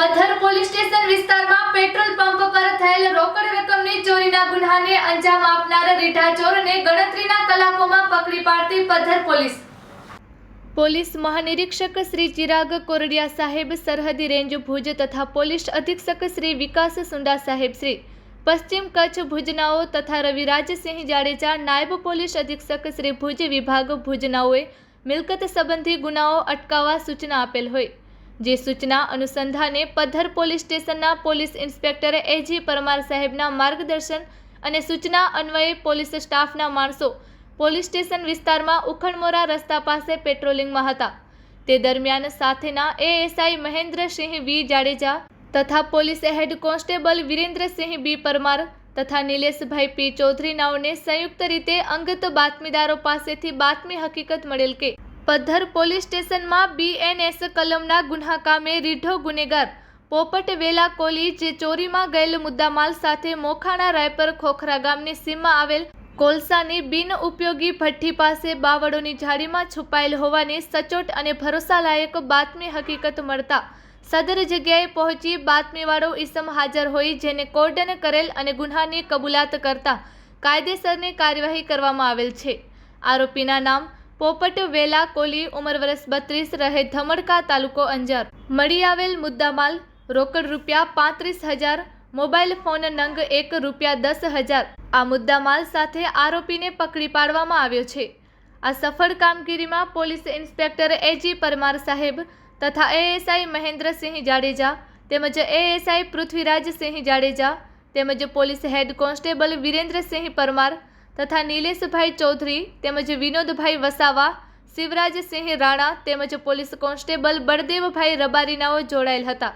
પથર police station વિસ્તારમાં petrol pump પર થયેલ રોકડ રકમની ચોરીના ગુનાને અંજામ આપનાર રીઢા ચોરને ગણતરીના કલાકોમાં પકડી પાડતી પથર પોલીસ. પોલીસ મહાનિરીક્ષક શ્રી ચિરાગ કોરડિયા સાહેબ, સરહદી રેન્જ ભુજ તથા પોલીસ અધિક્ષક શ્રી વિકાસ સુંડા સાહેબ શ્રી, પશ્ચિમ કચ્છ ભુજનાઓ તથા રવિરાજસિંહ જાડેજા, નાયબ પોલીસ અધિક્ષક શ્રી ભુજ વિભાગ ભુજનાઓએ મિલકત સંબંધી ગુનાઓ અટકાવવા સૂચના આપેલ હોય. જે સૂચના અનુસંધાને પદ્ધર પોલીસ સ્ટેશનના police inspector A G Parmar સાહેબના માર્ગદર્શન અને સૂચના અન્વયે પોલીસ સ્ટાફના માણસો પોલીસ સ્ટેશન વિસ્તારમાં ઉખણમોરા રસ્તા પાસે પેટ્રોલિંગમાં હતા. તે દરમિયાન સાથેના એએસઆઈ મહેન્દ્રસિંહ વી. જાડેજા તથા police head constable Virendrasinh B. Parmar તથા નિલેશભાઈ પી. ચૌધરી નાઓને સંયુક્ત રીતે અંગત બાતમીદારો પાસેથી બાતમી હકીકત મળેલ કે પદ્ધર પોલીસ સ્ટેશનમાં બીએનએસ કલમના ગુન્હા કામે રીઢો ગુનેગાર પોપટ વેલા કોલી, જે ચોરીમાં ગયેલ મુદ્દામાલ સાથે મોખાણા રાયપર ખોખરા ગામની સીમમાં આવેલ કોલસાની બિન ઉપયોગી ભઠ્ઠી પાસે બાવળોની ઝાડીમાં છુપાયેલ હોવાની સચોટ અને ભરોસાલાયક બાતમી હકીકત મળતા સદર જગ્યાએ પહોંચી બાતમીવાળો ઈસમ હાજર હોઈ જેને કોર્ડન કરેલ અને ગુન્હાની કબૂલાત કરતા કાયદેસરની કાર્યવાહી કરવામાં આવેલ છે. આરોપીના નામ પોપટ વેલા કોલી ઉંમર વર્ષ બત્રીસ રહે ધમડકા તાલુકો અંજાર. મળી આવેલ મુદ્દામાલ રોકડ રૂપિયા પાંત્રીસ હજાર, મોબાઈલ ફોન નંગ એક રૂપિયા દસ હજાર. આ મુદ્દામાલ સાથે આરોપીને પકડી પાડવામાં આવ્યો છે. આ સફળ કામગીરીમાં પોલીસ ઇન્સ્પેક્ટર એજી પરમાર સાહેબ તથા એએસઆઈ મહેન્દ્રસિંહ જાડેજા તેમજ એએસઆઈ પૃથ્વીરાજસિંહ જાડેજા તેમજ police head constable Virendrasinh Parmar તથા નિલેશભાઈ ચૌધરી તેમજ વિનોદભાઈ વસાવા, શિવરાજસિંહ રાણા તેમજ પોલીસ કોન્સ્ટેબલ બળદેવભાઈ રબારીનાઓ જોડાયેલ હતા.